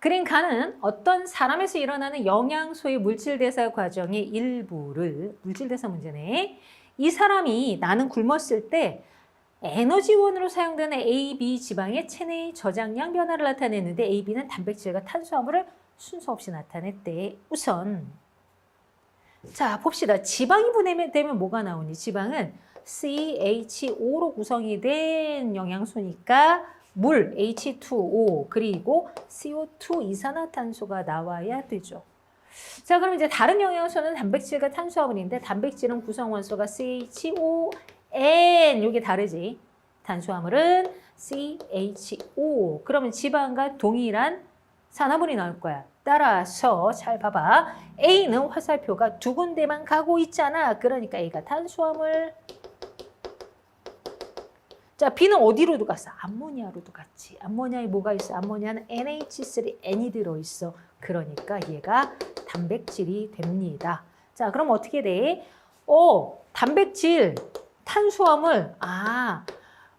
그린 간은 어떤 사람에서 일어나는 영양소의 물질대사 과정의 일부를 물질대사 문제네. 이 사람이 나는 굶었을 때 에너지원으로 사용되는 A, B 지방의 체내의 저장량 변화를 나타냈는데 A, B는 단백질과 탄수화물을 순서 없이 나타냈대. 우선 자 봅시다. 지방이 분해되면 뭐가 나오니? 지방은 CH5로 구성이 된 영양소니까 물 H2O 그리고 CO2 이산화탄소가 나와야 되죠. 자 그럼 이제 다른 영양소는 단백질과 탄수화물인데 단백질은 구성 원소가 CHON 이게 다르지. 탄수화물은 CHO 그러면 지방과 동일한 산화물이 나올 거야. 따라서 잘 봐봐. A는 화살표가 두 군데만 가고 있잖아. 그러니까 A가 탄수화물. 자, B는 어디로도 갔어? 암모니아로도 갔지. 암모니아에 뭐가 있어? 암모니아는 NH3N이 들어있어. 그러니까 얘가 단백질이 됩니다. 자, 그럼 어떻게 돼? 어, 단백질, 탄수화물. 아,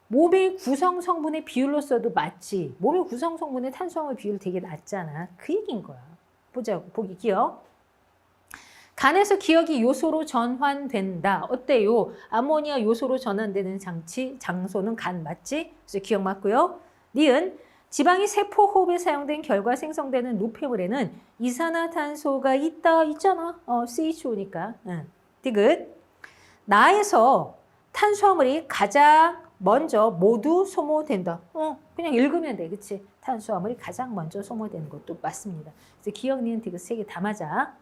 몸의 구성 성분의 비율로 써도 맞지. 몸의 구성 성분의 탄수화물 비율 되게 낮잖아. 그 얘기인 거야. 보자고. 보기 기억. 간에서 기억이 요소로 전환된다. 어때요? 아모니아 요소로 전환되는 장치, 장소는 간 맞지? 그래서 기억 맞고요. 니은 지방이 세포 호흡에 사용된 결과 생성되는 노폐물에는 이산화탄소가 있다 있잖아. 어, CHO니까. 응. 디귿. 나에서 탄수화물이 가장 먼저 모두 소모된다. 어, 그냥 읽으면 돼. 그치? 탄수화물이 가장 먼저 소모되는 것도 맞습니다. 그래서 기억, 니은, 디귿 세 개 다 맞아.